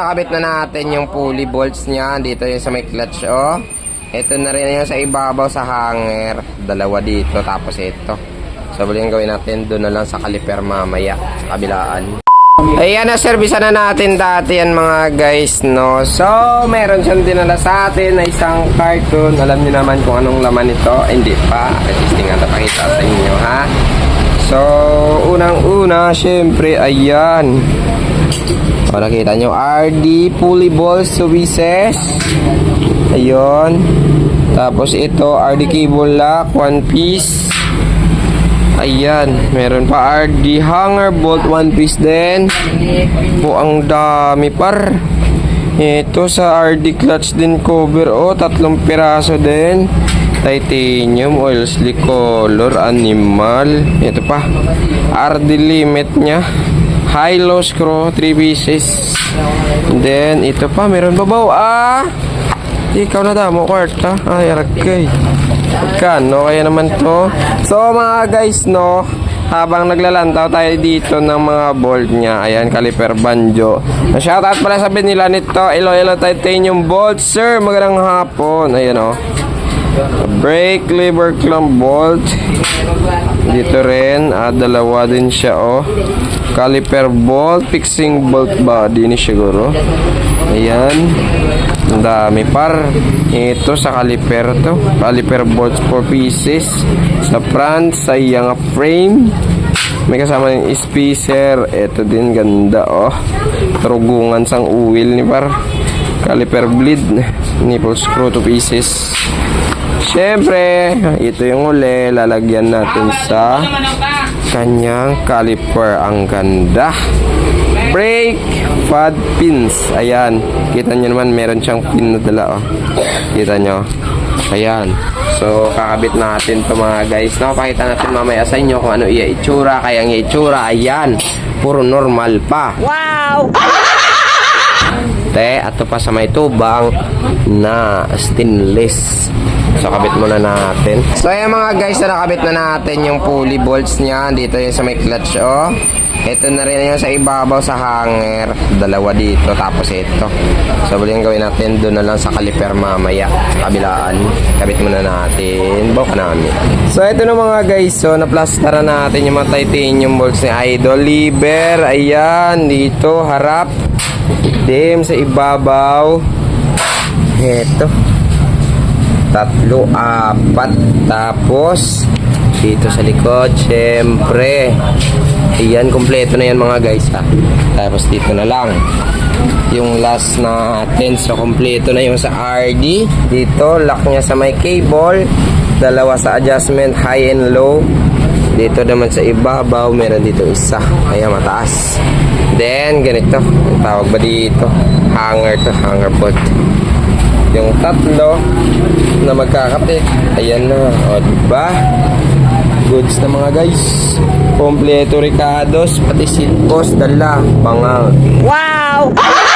Nakabit na natin yung pulley bolts niya. Dito yung sa may clutch, oh. Ito na rin yung sa ibabaw sa hanger. Dalawa dito, tapos ito. So, yung gawin natin doon na lang sa kaliper mamaya, sa kabilaan. Ayan na, servisa na natin dati yan mga guys, no? So, meron siyang dinala sa atin na isang carton. Alam niyo naman kung anong laman nito. Eh, hindi pa. Resisting nga pakita sa inyo, ha? So, unang-una, syempre, ayan. O, nakita nyo, RD pulley ball Suizes. Ayun. Tapos ito, RD cable lock, one piece. Ayan, meron pa RD hanger bolt, one piece din. Po, ang dami par. Ito sa RD clutch din cover, oh, tatlong piraso din. Titanium, oil slick color, animal. Ito pa, RD limit niya. High-low screw, 3 pieces. Then, ito pa, meron babaw. Ah! Ikaw na damo, kwarta. Ay, aragay. Magkano kaya naman to? So, mga guys, no, habang naglalantaw tayo dito ng mga bolt niya. Ayan, caliper banjo. Shoutout pala sa nila nito. Iloilo titanium bolt. Sir, magandang hapon. Ayan, oh. Brake lever clamp bolt. Dito rin, ah, dalawa din siya, oh. Caliper bolt, fixing bolt body ni siguro. Ayan. Ang dami par. Ito sa caliper to. Caliper bolts 4 pieces. Sa front, sa iyang frame. May kasama ng spacer. Ito din ganda, oh. Trugungan sang uwil ni par. Caliper bleed. Nipple screw 2 pieces. Siyempre, ito yung uli. Lalagyan natin sa kanyang caliper. Ang ganda. Brake pad pins. Ayan. Kita nyo naman, meron siyang pin na dala. Oh. Kita nyo. Ayan. So, kakabit natin to mga guys. Napakita natin mamaya sa inyo kung ano iya itsura. Kaya ang itsura, ayan. Puro normal pa. Te, ato pa sa may tubang na stainless. So, kabit muna natin. So, ayan mga guys, na nakabit na natin yung pulley bolts niya. Dito yung sa may clutch, oh. Ito na rin yung sa ibabaw sa hanger. Dalawa dito, tapos ito. So, yung gawin natin doon na lang sa kaliper mamaya. Kabilaan. Kabit muna natin. Buka namin. So, ito na mga guys. So, naplastara natin yung mga titanium bolts ni Idol. Liber, ayan. Dito, harap. Dim sa ibabaw. Ito. Tatlo, apat. Tapos, dito sa likod, syempre. Ayan, kompleto na yan mga guys ha. Tapos dito na lang. Yung last natin. So, kompleto na yung sa RD. Dito, lock niya sa may cable. Dalawa sa adjustment, high and low. Dito naman sa ibabaw, meron dito isa. Ayan, mataas. Then, ganito. Ang tawag ba dito? Hanger to, hanger bolt. Yung tatlo na magkakapit. Ayan na. O, diba? Goods na mga guys. Kompleto Ricardos, pati silpos, dala, bangal. Wow! Eh,